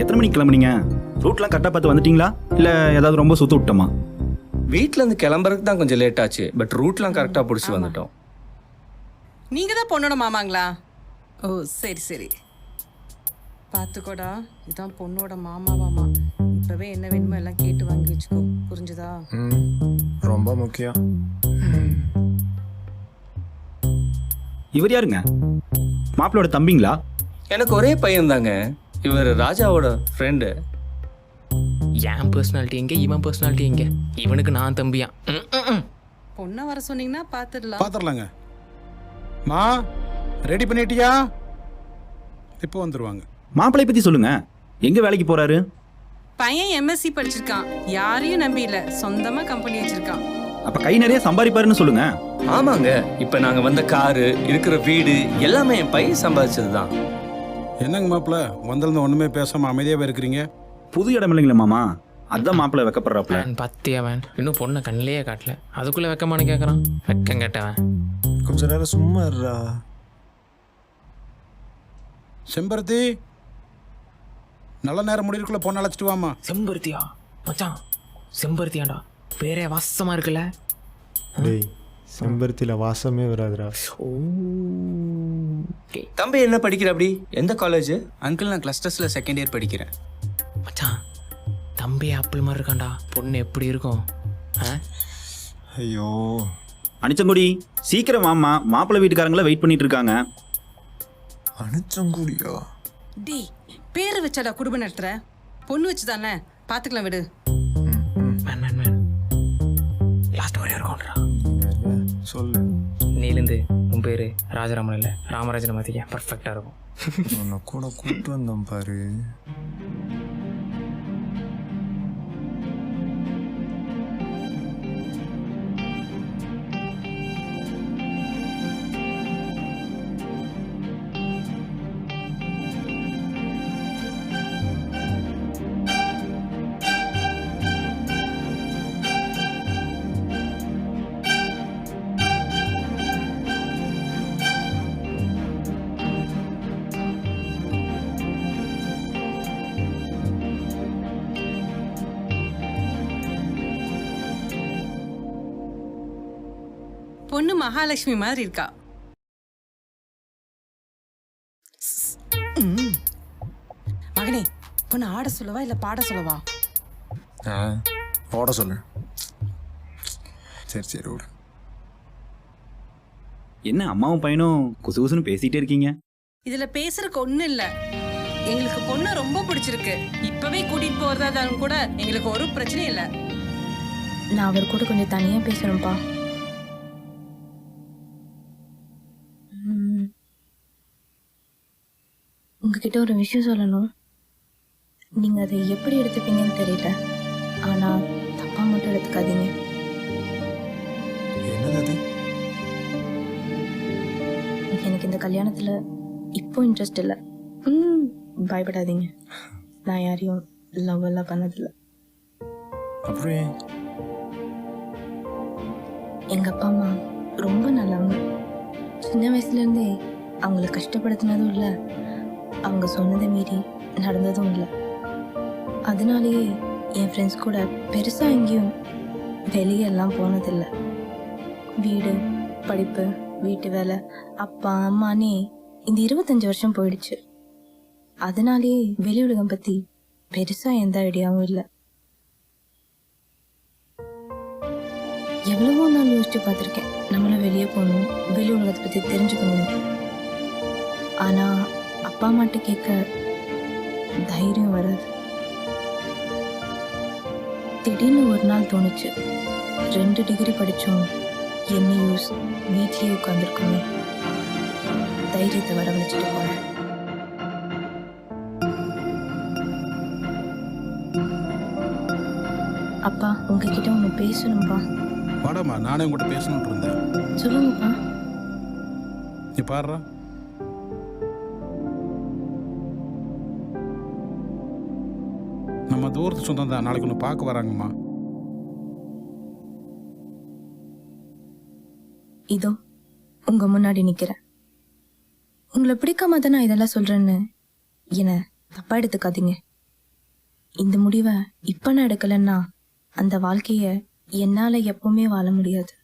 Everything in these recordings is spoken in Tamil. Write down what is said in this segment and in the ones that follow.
எத்தனை மணிக்கு கிளம்புனீங்க? ரூட்லாம் கரெக்டாக பார்த்து வந்துட்டீங்களா? இல்லை ஏதாவது ரொம்ப சுத்த விட்டோமா? வீட்ல இருந்து கிளம்புறதுக்கு தான் கொஞ்சம் லேட் ஆச்சு. பட் ரூட்லாம் கரெக்டாக பிடிச்சி வந்துட்டோம். நீங்க தான் பொண்ணோட மாமாங்களா? ஓ சரி சரி. பார்த்துக்கோடா. இதான் பொண்ணோட மாமாவாமா. இப்பவே என்ன வேணுமோ எல்லாம் கேட்டு வாங்கி வச்சுக்கோ. புரிஞ்சுதா? ரொம்ப முக்கியம். இவர் யாருங்க? மாப்பிளோட தம்பிங்களா? எனக்கு ஒரே பையன் தாங்க இவர் ராஜாவோட ஃப்ரெண்டு என் பர்சனாலிட்டி எங்க இவன் பர்சனாலிட்டி எங்க? இவனுக்கு நான் தம்பியா. பொண்ணை வர சொன்னீங்கன்னா பார்த்துடலாம் பார்த்துடலாங்க மா ரெடி பண்ணிட்டியா? இப்போ வந்துருவாங்க. மாப்பிளை பற்றி சொல்லுங்க. எங்கே வேலைக்கு போகிறாரு பையன் எம்எஸ்சி படிச்சிருக்கான். யாரையும் நம்பி இல்ல சொந்தமா கம்பெனி வச்சிருக்கான். அப்போ கை நிறைய சம்பாதிப்பாருன்னு சொல்லுங்க. ஆமாங்க. இப்போ நாங்கள் வந்த காரு இருக்கிற வீடு எல்லாமே என் பையன் சம்பாதிச்சது தான் என்னங்க மாப்பிள்ள வந்திருந்த ஒண்ணுமே பேசாம அமைதியாவே இருக்கிறீங்க? புது இடம் இல்லைங்களா மாமா. அதான் மாப்பிள்ளை வைக்கப்படுறாப்புல. அவன் பத்தி அவன்? இன்னும் பொண்ணை கண்ணிலேயே காட்டல. அதுக்குள்ள வெக்கமானு கேட்கறான் வெக்கம் கேட்டவன் கொஞ்ச நேரம் சும்மா இருடா. செம்பருத்தி? நல்ல நேரம் முடிவுக்குள்ள பொண்ணு அழைச்சிட்டு வாமா செம்பருத்தியா? மச்சான் செம்பருத்தியாண்டா பேரே வாசமா இருக்குல்ல? டேய் செம்பருத்தியில் வாசமே வராதுடா. ஓ தம்பி என்ன படிக்கிற அப்படி எந்த காலேஜ் அங்கிள் நான் கிளஸ்டர்ஸில் செகண்ட் இயர் படிக்கிறேன். மச்சான் தம்பி ஆப்பிள் மாதிரி இருக்கான்டா. பொண்ணு எப்படி இருக்கும்? ஐயோ. அனிச்சங்குடி சீக்கிரம் வாமா மாப்பிள்ளை வீட்டுக்காரங்கள வெயிட் பண்ணிட்டு இருக்காங்க. அனுச்சங்குடியா? டேய் பேரை வச்சாடா குடும்பம் நடத்துற? பொண்ணு வச்சுதானே? பார்த்துக்கலாம் விடு. லாஸ்ட் வரையும் இருக்கும்ன்றா சொல்லு. நீலேருந்து உன் பேர் ராஜராமன் இல்லை ராமராஜனை மாற்றிக்க பர்ஃபெக்டாக இருக்கும். உன்னை கூட கூப்பிட்டு வந்தோம் பாரு. பொண்ணு மகாலட்சுமி மாதிரி இருக்கா. மகனே பொண்ணு ஆட சொல்லவா இல்ல பாட சொல்லவா? ஆ ஓட சொல்லு. சரி சரி விடு. என்ன அம்மாவும் பையனும் குசு குசுன்னு பேசிட்டே இருக்கீங்க? இதுல பேசுறதுக்கு ஒண்ணும் இல்ல. எங்களுக்கு பொண்ணு ரொம்ப பிடிச்சிருக்கு. இப்பவே கூட்டிட்டு போறதா இருந்தாலும் கூட எங்களுக்கு ஒரு பிரச்சனையும் இல்ல. நான் அவர் கூட கொஞ்சம் தனியாக பேசணும்ப்பா உங்ககிட்ட ஒரு விஷயம் சொல்லணும். நீங்கள் அதை எப்படி எடுத்துப்பீங்கன்னு தெரியல. ஆனால் தப்பாக மட்டும் எடுத்துக்காதீங்க. எனக்கு இந்த கல்யாணத்தில் இப்போ இன்ட்ரெஸ்ட் இல்லை. ம் பயப்படாதீங்க. நான் யாரையும் லவ் எல்லாம் பண்ணதில்லை. அப்புறம் எங்க அப்பா அம்மா ரொம்ப நல்லவங்க. சின்ன வயசுல இருந்தே அவங்கள கஷ்டப்படுத்தினதும் இல்லை. அவங்க சொன்னதை மீறி நடந்ததும் இல்லை. அதனாலேயே என் ஃப்ரெண்ட்ஸ் கூட பெருசாக எங்கேயும் வெளியே எல்லாம் போனதில்லை. வீடு படிப்பு வீட்டு வேலை அப்பா அம்மானே இந்த இருபத்தஞ்சி வருஷம் போயிடுச்சு. அதனாலேயே வெளி உலகம் பற்றி பெருசாக எந்த ஐடியாவும் இல்லை. எவ்வளவோ நான் யோசிச்சு பார்த்துருக்கேன். நம்மளும் வெளியே போகணும் வெளி உலகத்தை பற்றி தெரிஞ்சுக்கணும் ஆனால் அப்பா அம்மாட்ட கேட்க தைரியம் வராது. திடீர்னு ஒரு நாள் தோணுச்சு. ரெண்டு டிகிரி படித்தோம் என்ன யூஸ் வீட்லேயே உட்காந்துருக்கோமே தைரியத்தை வரவழைச்சிட்டு போனேன் அப்பா உங்ககிட்ட ஒன்று பேசணும்ப்பா வாடாம்மா நானே உங்கள்கிட்ட பேசணும்னு இருந்தேன். சொல்லுங்கப்பா. நீ பாடுறா. நம்ம தூரத்து சொந்தம் தான். நாளைக்கு ஒன்று பார்க்க வராங்கம்மா. இதோ உங்க முன்னாடி நிக்கிறேன். உங்களை பிடிக்காம தான் நான் இதெல்லாம் சொல்றேன்னு என்ன தப்பா எடுத்துக்காதீங்க. இந்த முடிவை இப்போ நான் எடுக்கலைன்னா அந்த வாழ்க்கைய என்னால் எப்பவுமே வாழ முடியாது.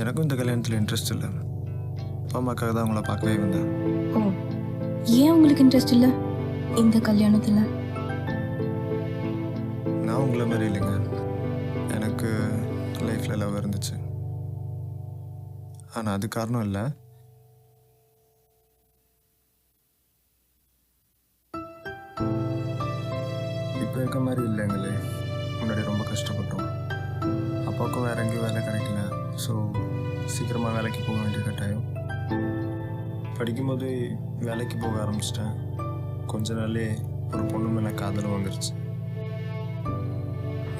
எனக்கும் இந்த கல்யாணத்தில் இன்ட்ரெஸ்ட் இல்லை. அப்பா அம்மாக்காக தான் உங்களை பார்க்கவே வந்தேன். ஓ ஏன் உங்களுக்கு இன்ட்ரெஸ்ட் இல்லை இந்த கல்யாணத்தில்? நான் உங்களை மாதிரி இல்லைங்க. எனக்கு லைஃப்பில் லவ் இருந்துச்சு. ஆனால் அது காரணம் இல்லை. இப்போ இருக்க மாதிரி இல்லைங்களே. முன்னாடி ரொம்ப கஷ்டப்பட்டோம். அப்பாவுக்கும் வேற எங்கேயும் வேலை கிடைக்கல. ஸோ சீக்கிரமாக வேலைக்கு போக வேண்டிய கட்டாயம். படிக்கும்போது வேலைக்கு போக ஆரம்பிச்சிட்டேன். கொஞ்ச நாளே ஒரு பொண்ணு மேலே காதல் வந்துருச்சு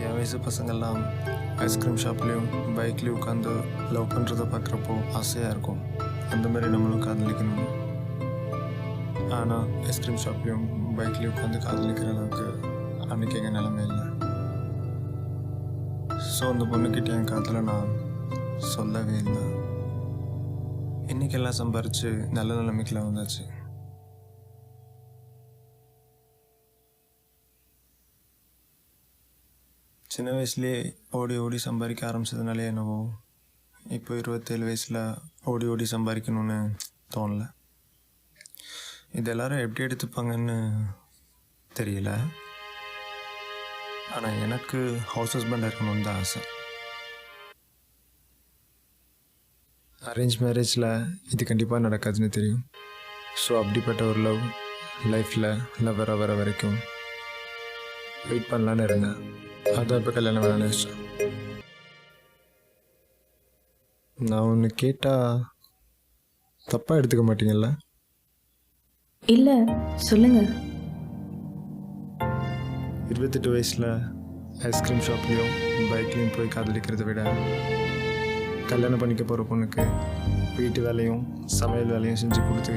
என் வயசு பசங்கள்லாம் ஐஸ்கிரீம் ஷாப்லேயும் பைக்லேயும் உட்காந்து லவ் பண்ணுறத பார்க்குறப்போ ஆசையாக இருக்கும். அந்த மாதிரி நம்மளும் காதலிக்கணும் ஆனால் ஐஸ்கிரீம் ஷாப்லேயும் பைக்லேயும் உட்காந்து காதலிக்கிற அளவுக்கு அன்றைக்கி எங்கள் நிலைமை இல்லை. ஸோ அந்த பொண்ணுக்கிட்ட என் காதலை நான் சொல்லவே இல்லை. இன்னைக்கெல்லாம் சம்பாரிச்சு நல்ல நிலைமைக்கெல்லாம் வந்தாச்சு. சின்ன வயசுலேயே ஓடி ஓடி சம்பாதிக்க ஆரம்பிச்சதுனாலே என்னவோ இப்போ இருபத்தேழு வயசில் ஓடி ஓடி சம்பாதிக்கணும்னு தோணல. இது எல்லாரும் எப்படி எடுத்துப்பாங்கன்னு தெரியல. ஆனால் எனக்கு ஹவுஸ் ஹஸ்பண்டாக இருக்கணும்னு தான் ஆசை. அரேஞ்ச் மேரேஜில் இது கண்டிப்பாக நடக்காதுன்னு தெரியும். ஸோ அப்படிப்பட்ட ஒரு லவ் லைஃப்பில் லவ் வர வர வரைக்கும் வெயிட் பண்ணலான்னு இருந்தேன். அதான் இப்போ கல்யாணம் வேணாம்னு வச்சேன் நான் ஒன்று கேட்டால் தப்பாக எடுத்துக்க மாட்டீங்கல்ல? இல்லை சொல்லுங்க. இருபத்தெட்டு வயசில் ஐஸ்கிரீம் ஷாப்லேயும் பைக்லேயும் போய் காதலிக்கிறத விட கல்யாணம் பண்ணிக்க போகிற பொண்ணுக்கு வீட்டு வேலையும் சமையல் வேலையும் செஞ்சு கொடுத்து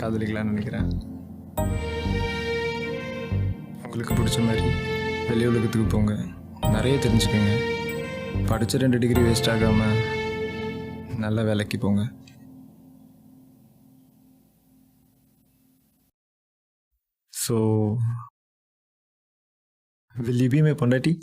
காதலிக்கலாம்னு நினைக்கிறேன். உங்களுக்கு பிடிச்ச மாதிரி வெளி உலகத்துக்கு போங்க. நிறைய தெரிஞ்சுக்கோங்க. படித்த ரெண்டு டிகிரி வேஸ்ட் ஆகாமல் நல்ல வேலைக்கு போங்க. So will you be my பொண்டாட்டி?